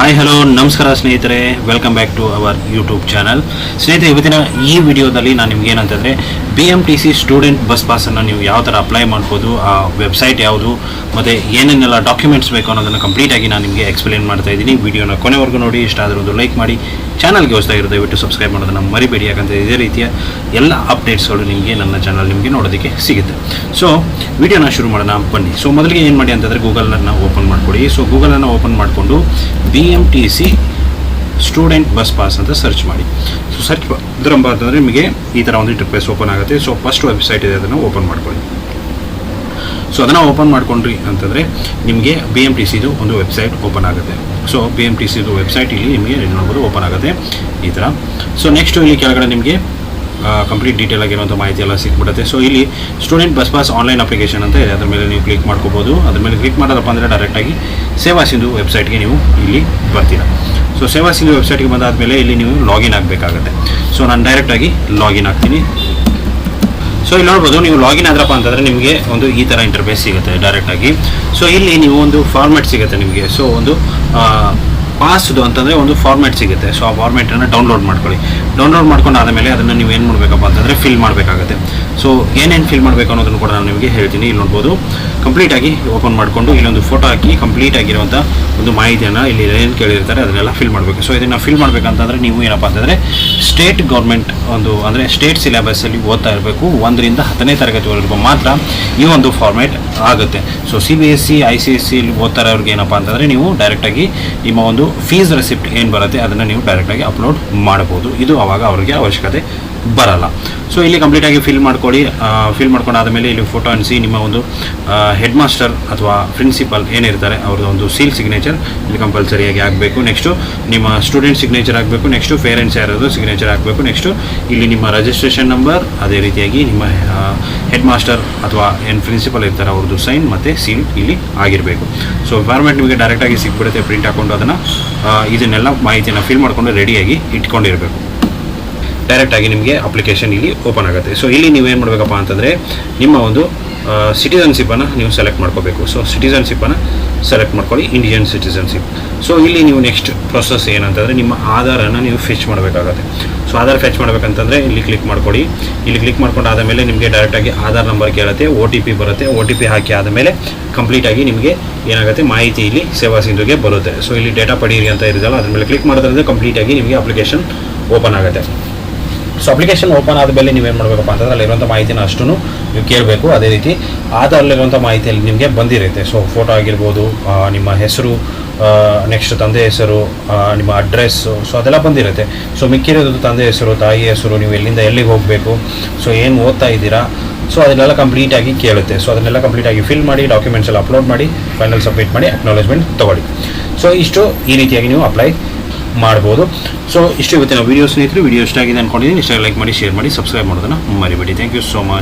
Hi hello ನಮಸ್ಕಾರ ಸ್ನೇಹಿತರೆ. Welcome back to our YouTube channel ಸ್ನೇಹಿತರೆ, ಇವತ್ತಿನ ಈ ವಿಡಿಯೋದಲ್ಲಿ ನಾನು ನಿಮ್ಗೆ ಏನಂತಂದರೆ B M T C student bus ಪಾಸನ್ನು ನೀವು ಯಾವ ಥರ ಅಪ್ಲೈ ಮಾಡ್ಬೋದು, ಆ ವೆಬ್ಸೈಟ್ ಯಾವುದು, ಮತ್ತು ಏನೇನೆಲ್ಲ ಡಾಕ್ಯುಮೆಂಟ್ಸ್ ಬೇಕು ಅನ್ನೋದನ್ನು ಕಂಪ್ಲೀಟಾಗಿ ನಾನು ನಿಮಗೆ ಎಕ್ಸ್ಪ್ಲೇನ್ ಮಾಡ್ತಾ ಇದ್ದೀನಿ. ವಿಡಿಯೋನ ಕೊನೆವರೆಗೂ ನೋಡಿ, ಇಷ್ಟ ಆದರೂ ಒಂದು ಲೈಕ್ ಮಾಡಿ. ಚಾನಲ್ಗೆ ಹೊಸದಾಗಿರೋ ದಯವಿಟ್ಟು ಸಬ್ಸ್ಕ್ರೈಬ್ ಮಾಡೋದನ್ನು ಮರಿಬೇಡಿ. ಯಾಕಂದರೆ ಇದೇ ರೀತಿಯ ಎಲ್ಲ ಅಪ್ಡೇಟ್ಸ್ಗಳು ನಿಮಗೆ ನನ್ನ ಚಾನಲ್ ನಿಮಗೆ ನೋಡೋದಕ್ಕೆ ಸಿಗುತ್ತೆ. ಸೊ ವಿಡಿಯೋನ ಶುರು ಮಾಡೋಣ, ಬನ್ನಿ. ಸೊ ಮೊದಲಿಗೆ ಏನು ಮಾಡಿ ಅಂತಂದರೆ ಗೂಗಲನ್ನು ಓಪನ್ ಮಾಡಿಕೊಡಿ ಸೊ ಗೂಗಲನ್ನು ಓಪನ್ ಮಾಡಿಕೊಂಡು B M T C student bus pass ಅಂತ ಸರ್ಚ್ ಮಾಡಿ. ಸೊ ಸರ್ಚ್ ಮಾಡಿದ್ರಂಬ ಅಂತಂದರೆ ನಿಮಗೆ ಈ ಥರ ಒಂದು ಇಂಟರ್ಫೇಸ್ ಓಪನ್ ಆಗುತ್ತೆ. ಸೊ ಫಸ್ಟ್ ವೆಬ್ಸೈಟ್ ಇದೆ, ಅದನ್ನು ಓಪನ್ ಮಾಡ್ಕೊಳ್ಳಿ. ಸೊ ಅದನ್ನು ಓಪನ್ ಮಾಡ್ಕೊಂಡ್ರಿ ಅಂತಂದರೆ ನಿಮಗೆ ಬಿ ಎಂ ಟಿ ಸಿದು ಒಂದು ವೆಬ್ಸೈಟ್ ಓಪನ್ ಆಗುತ್ತೆ. ಸೊ ಬಿ ಎಂ ಟಿ ಸಿದು ವೆಬ್ಸೈಟ್ ಇಲ್ಲಿ ನಿಮಗೆ ನೋಡ್ಬೋದು ಓಪನ್ ಆಗುತ್ತೆ ಈ ಥರ ಸೊ ನೆಕ್ಸ್ಟ್ ಇಲ್ಲಿ ಕೆಳಗಡೆ ನಿಮಗೆ ಕಂಪ್ಲೀಟ್ ಡೀಟೇಲ್ ಆಗಿರುವಂಥ ಮಾಹಿತಿ ಎಲ್ಲ ಸಿಕ್ಬಿಡುತ್ತೆ. ಸೊ ಇಲ್ಲಿ student bus pass online application ಅಂತ ಇದೆ. ಅದ್ರ ಮೇಲೆ ನೀವು ಕ್ಲಿಕ್ ಮಾಡ್ಕೋಬೋದು. ಅದ್ರ ಮೇಲೆ ಕ್ಲಿಕ್ ಮಾಡೋದಪ್ಪ ಅಂದರೆ ಡೈರೆಕ್ಟಾಗಿ ಸೇವಾ ಸಿಂಧು ವೆಬ್ಸೈಟ್ಗೆ ನೀವು ಇಲ್ಲಿ ಬರ್ತೀರಾ. ಸೊ ಸೇವಾ ಸಿಂಧು ವೆಬ್ಸೈಟ್ಗೆ ಬಂದಾದಮೇಲೆ ಇಲ್ಲಿ ನೀವು ಲಾಗಿನ್ ಆಗಬೇಕಾಗತ್ತೆ. ಸೊ ನಾನು ಡೈರೆಕ್ಟಾಗಿ ಲಾಗಿನ್ ಆಗ್ತೀನಿ. ಸೊ ಇಲ್ಲಿ ನೋಡ್ಬೋದು, ನೀವು ಲಾಗಿನ್ ಆದ್ರಪ್ಪ ಅಂತಂದರೆ ನಿಮಗೆ ಒಂದು ಈ ಥರ ಇಂಟರ್ಫೇಸ್ ಸಿಗುತ್ತೆ ಡೈರೆಕ್ಟಾಗಿ ಸೊ ಇಲ್ಲಿ ನೀವು ಒಂದು ಫಾರ್ಮ್ಯಾಟ್ ಸಿಗುತ್ತೆ ನಿಮಗೆ. ಸೊ ಒಂದು ಪಾಸ್ದು ಅಂತಂದರೆ ಒಂದು ಫಾರ್ಮ್ಯಾಟ್ ಸಿಗುತ್ತೆ. ಸೊ ಆ ಫಾರ್ಮ್ಯಾಟನ್ನು ಡೌನ್ಲೋಡ್ ಮಾಡ್ಕೊಳ್ಳಿ. ಡೌನ್ಲೋಡ್ ಮಾಡ್ಕೊಂಡು ಆದಮೇಲೆ ಅದನ್ನು ನೀವು ಏನು ಮಾಡಬೇಕಪ್ಪ ಅಂತಂದರೆ ಫಿಲ್ ಮಾಡಬೇಕಾಗುತ್ತೆ. ಸೊ ಏನೇನು ಫಿಲ್ ಮಾಡಬೇಕು ಅನ್ನೋದನ್ನು ಕೂಡ ನಾನು ನಿಮಗೆ ಹೇಳ್ತೀನಿ. ಇಲ್ಲಿ ನೋಡ್ಬೋದು. ಕಂಪ್ಲೀಟಾಗಿ ಓಪನ್ ಮಾಡಿಕೊಂಡು ಇಲ್ಲೊಂದು ಫೋಟೋ ಹಾಕಿ ಕಂಪ್ಲೀಟ್ ಆಗಿರುವಂಥ ಒಂದು ಮಾಹಿತಿಯನ್ನು ಇಲ್ಲಿ ಏನು ಕೇಳಿರ್ತಾರೆ, ಅದನ್ನೆಲ್ಲ ಫಿಲ್ ಮಾಡಬೇಕು. ಸೊ ಇದನ್ನು ಫಿಲ್ ಮಾಡಬೇಕಂತಂದರೆ ನೀವು ಏನಪ್ಪ ಅಂತಂದರೆ ಸ್ಟೇಟ್ ಗೌರ್ಮೆಂಟ್ ಒಂದು, ಅಂದರೆ ಸ್ಟೇಟ್ ಸಿಲೆಬಸ್ಸಲ್ಲಿ ಓದ್ತಾ ಇರಬೇಕು. ಒಂದರಿಂದ ಹತ್ತನೇ ತರಗತಿವರೆಗೂ ಮಾತ್ರ ಈ ಒಂದು ಫಾರ್ಮ್ಯಾಟ್ ಆಗುತ್ತೆ. So C B S C I C S ಸಿಲಿ ಓದ್ತಾ ಇರೋರಿಗೆ ಏನಪ್ಪ ಅಂತಂದರೆ ನೀವು ಡೈರೆಕ್ಟಾಗಿ ನಿಮ್ಮ ಒಂದು ಫೀಸ್ ರೆಸಿಪ್ಟ್ ಏನು ಬರುತ್ತೆ, ಅದನ್ನು ನೀವು ಡೈರೆಕ್ಟಾಗಿ ಅಪ್ಲೋಡ್ ಮಾಡ್ಬೋದು ಇದು ಅವಾಗ ಅವರಿಗೆ ಅವಶ್ಯಕತೆ ಬರಲ್ಲ. ಸೊ ಇಲ್ಲಿ ಕಂಪ್ಲೀಟಾಗಿ ಫಿಲ್ ಮಾಡ್ಕೊಳ್ಳಿ ಫಿಲ್ ಮಾಡ್ಕೊಂಡು ಆದಮೇಲೆ ಇಲ್ಲಿ ಫೋಟೋ ಅನಿಸಿ ನಿಮ್ಮ ಒಂದು ಹೆಡ್ ಮಾಸ್ಟರ್ ಅಥವಾ ಪ್ರಿನ್ಸಿಪಲ್ ಏನಿರ್ತಾರೆ, ಅವ್ರದ್ದು ಒಂದು ಸೀಲ್ ಸಿಗ್ನೇಚರ್ ಇಲ್ಲಿ ಕಂಪಲ್ಸರಿಯಾಗಿ ಆಗಬೇಕು ನೆಕ್ಸ್ಟು ನಿಮ್ಮ ಸ್ಟೂಡೆಂಟ್ ಸಿಗ್ನೇಚರ್ ಆಗಬೇಕು ನೆಕ್ಸ್ಟು ಪೇರೆಂಟ್ಸ್ ಯಾರಾದರೂ ಸಿಗ್ನೇಚರ್ ಆಗಬೇಕು ನೆಕ್ಸ್ಟು ಇಲ್ಲಿ ನಿಮ್ಮ ರಿಜಿಸ್ಟ್ರೇಷನ್ ನಂಬರ್ ಅದೇ ರೀತಿಯಾಗಿ ನಿಮ್ಮ ಹೆಡ್ ಮಾಸ್ಟರ್ ಅಥವಾ ಏನು ಪ್ರಿನ್ಸಿಪಲ್ ಇರ್ತಾರೆ, ಅವ್ರದ್ದು ಸೈನ್ ಮತ್ತು ಸೀಲ್ ಇಲ್ಲಿ ಆಗಿರಬೇಕು. ಸೊ ಫಾರ್ಮ್ಯಾಟ್ ನಿಮಗೆ ಡೈರೆಕ್ಟಾಗಿ ಸಿಕ್ಬಿಡುತ್ತೆ. ಪ್ರಿಂಟ್ ಹಾಕ್ಕೊಂಡು ಅದನ್ನು ಇದನ್ನೆಲ್ಲ ಮಾಹಿತಿಯನ್ನು ಫಿಲ್ ಮಾಡಿಕೊಂಡು ರೆಡಿಯಾಗಿ ಇಟ್ಕೊಂಡಿರಬೇಕು. ಡೈರೆಕ್ಟಾಗಿ ನಿಮಗೆ ಅಪ್ಲಿಕೇಶನ್ ಇಲ್ಲಿ ಓಪನ್ ಆಗುತ್ತೆ. ಸೊ ಇಲ್ಲಿ ನೀವೇನು ಮಾಡಬೇಕಪ್ಪ ಅಂತಂದರೆ, ನಿಮ್ಮ ಒಂದು ಸಿಟಿಸನ್ಶಿಪ್ಪನ್ನು ನೀವು ಸೆಲೆಕ್ಟ್ ಮಾಡ್ಕೋಬೇಕು. ಸೊ ಸಿಟಿಸನ್ಶಿಪ್ಪನ್ನು ಸೆಲೆಕ್ಟ್ ಮಾಡ್ಕೊಳ್ಳಿ ಇಂಡಿಯನ್ ಸಿಟಿಸನ್ಶಿಪ್ ಸೊ ಇಲ್ಲಿ ನೀವು ನೆಕ್ಸ್ಟ್ ಪ್ರೊಸೆಸ್ ಏನಂತಂದರೆ, ನಿಮ್ಮ ಆಧಾರನ್ನು ನೀವು ಫೆಚ್ ಮಾಡಬೇಕಾಗತ್ತೆ. ಸೊ ಆಧಾರ್ ಫೆಚ್ ಮಾಡಬೇಕಂತಂದರೆ, ಇಲ್ಲಿ ಕ್ಲಿಕ್ ಮಾಡ್ಕೊಳ್ಳಿ ಇಲ್ಲಿ ಕ್ಲಿಕ್ ಮಾಡ್ಕೊಂಡಾದ ಆದಮೇಲೆ ನಿಮಗೆ ಡೈರೆಕ್ಟಾಗಿ ಆಧಾರ್ ನಂಬರ್ ಕೇಳುತ್ತೆ ಒ ಟಿ ಪಿ ಬರುತ್ತೆ. ಒ ಟಿ ಪಿ ಹಾಕಿ ಆದಮೇಲೆ ಕಂಪ್ಲೀಟಾಗಿ ನಿಮಗೆ ಏನಾಗುತ್ತೆ, ಮಾಹಿತಿ ಇಲ್ಲಿ ಸೇವಾ ಸಿಂಧುಗೆ ಬರುತ್ತೆ. ಸೊ ಇಲ್ಲಿ ಡೇಟಾ ಪಡೀರಿ ಅಂತ ಇರೋದಲ್ಲ ಅದ್ರ ಮೇಲೆ ಕ್ಲಿಕ್ ಮಾಡೋದ್ರಿಂದ ಕಂಪ್ಲೀಟಾಗಿ ನಿಮಗೆ ಅಪ್ಲಿಕೇಶನ್ ಓಪನ್ ಆಗುತ್ತೆ. ಸೊ ಅಪ್ಲಿಕೇಶನ್ ಓಪನ್ ಆದಮೇಲೆ ನೀವೇನು ಮಾಡಬೇಕಪ್ಪ ಅಂತಂದ್ರೆ ಅಲ್ಲಿರುವಂಥ ಮಾಹಿತಿನ ಅಷ್ಟು ನೀವು ಕೇಳಬೇಕು. ಅದೇ ರೀತಿ ಆಧಾರಲ್ಲಿರುವಂಥ ಮಾಹಿತಿಯಲ್ಲಿ ನಿಮಗೆ ಬಂದಿರುತ್ತೆ. ಸೊ ಫೋಟೋ ಆಗಿರ್ಬೋದು ನಿಮ್ಮ ಹೆಸರು ನೆಕ್ಸ್ಟ್ ತಂದೆ ಹೆಸರು ನಿಮ್ಮ ಅಡ್ರೆಸ್ಸು ಸೊ ಅದೆಲ್ಲ ಬಂದಿರುತ್ತೆ. ಸೊ ಮಿಕ್ಕಿರೋದು ತಂದೆ ಹೆಸರು, ತಾಯಿ ಹೆಸರು, ನೀವು ಎಲ್ಲಿಂದ ಎಲ್ಲಿಗೆ ಹೋಗಬೇಕು? ಸೊ ಏನು ಓದ್ತಾ ಇದ್ದೀರಾ? ಸೊ ಅದನ್ನೆಲ್ಲ ಕಂಪ್ಲೀಟಾಗಿ ಕೇಳುತ್ತೆ. ಸೊ ಅದನ್ನೆಲ್ಲ ಕಂಪ್ಲೀಟಾಗಿ ಫಿಲ್ ಮಾಡಿ ಡಾಕ್ಯುಮೆಂಟ್ಸ್ ಎಲ್ಲ ಅಪ್ಲೋಡ್ ಮಾಡಿ ಫೈನಲ್ ಸಬ್ಮಿಟ್ ಮಾಡಿ ಅಕ್ನಾಲೇಜ್ಮೆಂಟ್ ತೊಗೊಳ್ಳಿ. ಸೊ ಇಷ್ಟು ಈ ರೀತಿಯಾಗಿ ನೀವು ಅಪ್ಲೈ ಮಾಡ್ಬೋದು. ಸೊ ಇಷ್ಟು ಇವತ್ತಿನ ವೀಡಿಯೋ ಸ್ನೇಹಿತರು ವೀಡಿಯೋ ಇಷ್ಟ ಆಗಿದೆ ಅನ್ಕೊಂಡಿದ್ದೀನಿ ಇಷ್ಟ ಲೈಕ್ ಮಾಡಿ ಶೇರ್ ಮಾಡಿ ಸಬ್ಸ್ಕ್ರೈಬ್ ಮಾಡೋದನ್ನು ಮರಿಬೇಡಿ. Thank you so much